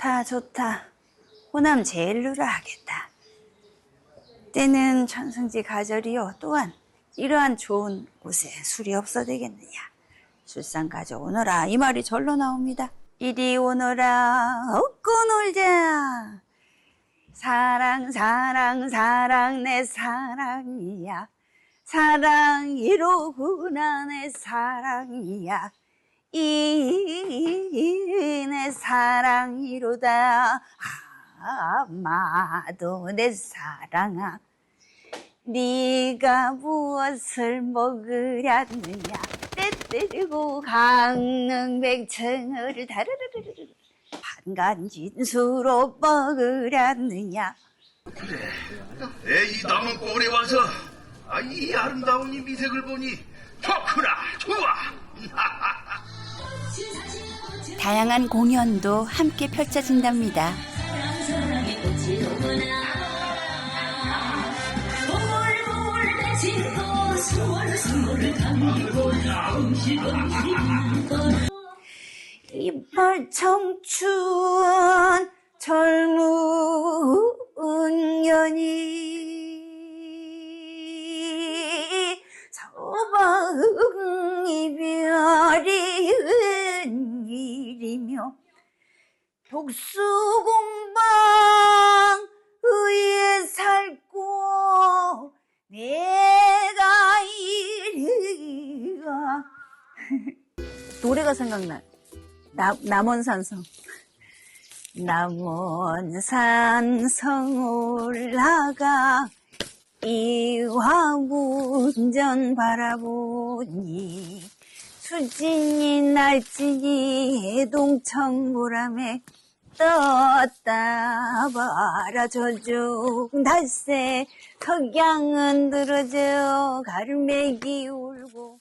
좋다 좋다. 호남 제일루라 하겠다. 때는 천승지 가절이요. 또한 이러한 좋은 곳에 술이 없어 되겠느냐. 술상 가져오너라. 이 말이 절로 나옵니다. 이리 오너라. 얻고 놀자. 사랑 사랑 사랑 내 사랑이야. 사랑이로구나 내 사랑이야. 이내 사랑이로다. 아마도 내 사랑아 네가 무엇을 먹으렸느냐. 때때리고 강릉백청을 다르르르르 반간진수로 먹으렸느냐. 내 이 남은 꼴에 와서 아, 이 아름다운 이 미색을 보니 좋구나 좋아 다양한 공연도 함께 펼쳐진답니다. 이빨 청춘 젊은 년이 서방 은일이며 독수공방 의에 살고 내가 이리가 노래가 생각나. 나, 남원산성. 남원산성 올라가 이화문전 바라보니 수진이 날진이 해동청 보람에 떴다 봐라 저쪽 달새 석양은 들어져 가을매기 울고